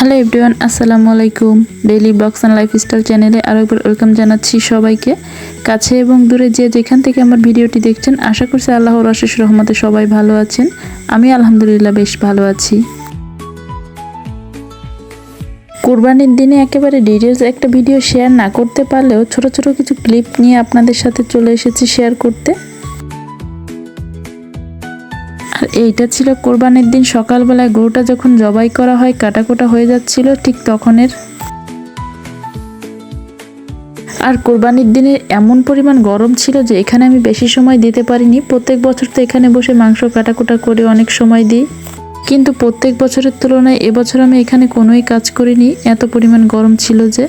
Hello everyone, আসসালামু আলাইকুম। Daily blogs and lifestyle চ্যানেলে আরও একবার ওয়েলকাম জানাচ্ছি সবাইকে। কাছে এবং দূরে যে যেখান থেকে আমার ভিডিওটি দেখছেন, আশা করছি আল্লাহর অশেষ রহমতে সবাই ভালো আছেন। আমি আলহামদুলিল্লাহ বেশ ভালো আছি। কোরবানির দিনে একেবারে ডিটেলস একটা ভিডিও শেয়ার না করতে পারলেও ছোট ছোট কিছু ক্লিপ নিয়ে আপনাদের সাথে চলে এসেছি শেয়ার করতে। এইটা ছিল কোরবানির দিন সকালবেলায়। গরুটা যখন জবাই করা হয়, কাটাকোটা হয়ে যাচ্ছিল, ঠিক তখনের। আর কোরবানির দিনে এমন পরিমাণ গরম ছিল যে এখানে আমি বেশি সময় দিতে পারিনি। প্রত্যেক বছর তো এখানে বসে মাংস কাটাকুটা করে অনেক সময় দিই। কিন্তু প্রত্যেক বছরের তুলনায় এবছর আমি এখানে কোনোই কাজ করিনি। এত পরিমাণ গরম ছিল যে।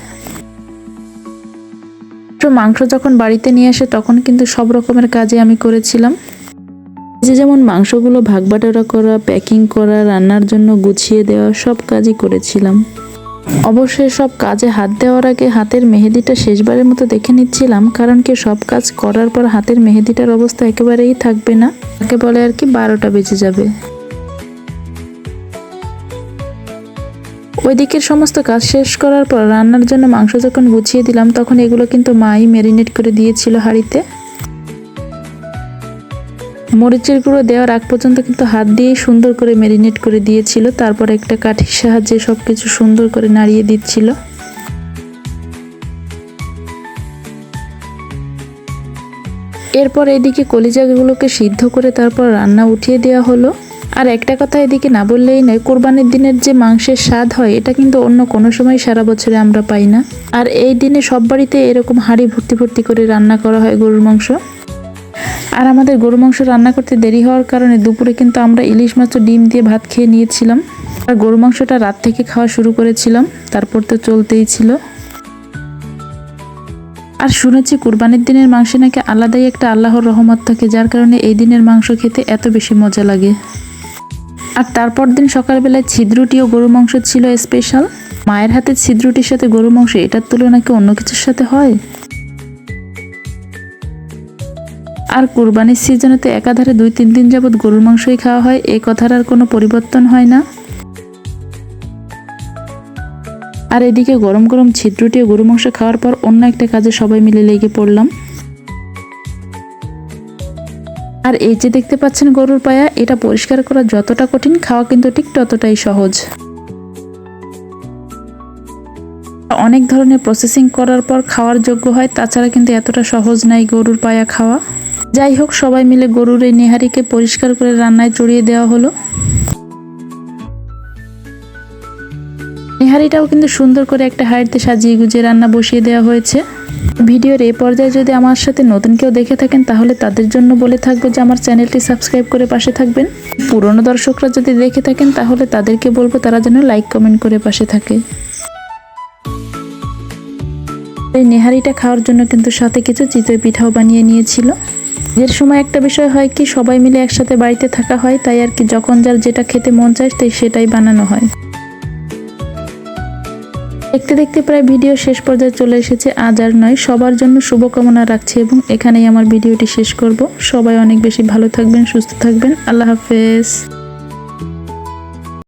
মাংস যখন বাড়িতে নিয়ে আসে, তখন কিন্তু সব রকমের কাজে আমি করেছিলাম। যে যেমন মাংসগুলো ভাগ বাটোরা করা, প্যাকিং করা, রান্নার জন্য গুছিয়ে দেওয়া, সব কাজই করেছিলাম। অবশ্যই সব কাজে হাত দেওয়ার আগে হাতের মেহেদিটা শেষবারের মতো দেখে নিচ্ছিলাম, কারণ কি সব কাজ করার পর হাতের মেহেদিটার অবস্থা একেবারেই থাকবে না। তাকে বলে আর কি বারোটা বেজে যাবে। ওইদিকের সমস্ত কাজ শেষ করার পর রান্নার জন্য মাংস যখন গুছিয়ে দিলাম, তখন এগুলো কিন্তু মাই ম্যারিনেট করে দিয়েছিল হাঁড়িতে। মরিচের গুঁড়ো দেওয়ার আগ পর্যন্ত কিন্তু হাত দিয়েই সুন্দর করে ম্যারিনেট করে দিয়েছিল। তারপর একটা কাঠির সাহায্যে সব কিছু সুন্দর করে নাড়িয়ে দিচ্ছিল। এরপর এদিকে কলিজাগুলোকে সিদ্ধ করে তারপর রান্না উঠিয়ে দেওয়া হলো। আর একটা কথা এদিকে না বললেই নয়, কোরবানির দিনের যে মাংসের স্বাদ হয়, এটা কিন্তু অন্য কোনো সময় সারা বছরে আমরা পাই না। আর এই দিনে সব বাড়িতে এরকম হাঁড়ি ভর্তি ভর্তি করে রান্না করা হয় গরুর মাংস। আর আমাদের গরু মাংস রান্না করতে দেরি হওয়ার কারণে দুপুরে কিন্তু আমরা ইলিশ মাছ ও ডিম দিয়ে ভাত খেয়ে নিয়েছিলাম। আর গরু মাংসটা রাত থেকে খাওয়া শুরু করেছিলাম, তারপর তো চলতেই ছিল। আর শুনেছি কুরবানির দিনের মাংসে নাকি আলাদাই একটা আল্লাহর রহমত থাকে, যার কারণে এই দিনের মাংস খেতে এত বেশি মজা লাগে। আর তারপর দিন সকালবেলায় ছিদ্রুটি ও গরু মাংস ছিল স্পেশাল। মায়ের হাতে ছিদ্রুটির সাথে গরু মাংস, এটার তুলনা কি অন্য কিছুর সাথে হয়? আর কুরবানির সিজনে তো একাধারে দুই, তিন দিন যাবৎ গরুর মাংসই খাওয়া হয় এই কথার আর কোনো পরিবর্তন হয় না। আর এদিকে গরম গরম ছিদ্রটি ও গরু মাংস খাওয়ার পর অন্য একটা কাজে সবাই মিলে লেগে পড়লাম। আর এই যে দেখতে পাচ্ছেন গরুর পায়া, এটা পরিষ্কার করা যতটা কঠিন, খাওয়া কিন্তু ঠিক ততটাই সহজ। অনেক ধরনের প্রসেসিং করার পর খাওয়ার যোগ্য হয়, তাছাড়া কিন্তু এতটা সহজ নাই গরুর পায়া খাওয়া। যাই হোক সবাই মিলে গরুর এই নেহারিকে পরিষ্কার করে রান্নায় চড়িয়ে দেওয়া হলো। নেহারিটাও কিন্তু সুন্দর করে একটা হাড়িতে সাজিয়ে গুজিয়ে রান্না বসিয়ে দেওয়া হয়েছে। ভিডিওর এই পর্যায়ে যদি আমার সাথে নতুন কেউ দেখে থাকেন, তাহলে তাদের জন্য বলে থাকব যে আমার চ্যানেলটি সাবস্ক্রাইব করে পাশে থাকবেন। পুরনো দর্শকরা যদি দেখে থাকেন, তাহলে তাদেরকে বলব তারা যেন লাইক, কমেন্ট করে পাশে থাকে। এই নেহারিটা খাওয়ার জন্য কিন্তু সাথে কিছু চিতই পিঠাও বানিয়ে নিয়েছিল। এর সময় একটা বিষয় হয় কি, সবাই মিলে একসাথে বাড়িতে থাকা হয়, তাই আর কি যখন যার যেটা খেতে মন চায় তাই সেটাই বানানো হয়। দেখতে দেখতে প্রায় ভিডিও শেষ পর্যায়ে চলে এসেছে, আজ আর নয়। সবার জন্য শুভকামনা রাখছি এবং এখানেই আমার ভিডিওটি শেষ করব। সবাই অনেক বেশি ভালো থাকবেন, সুস্থ থাকবেন। আল্লাহ হাফেজ।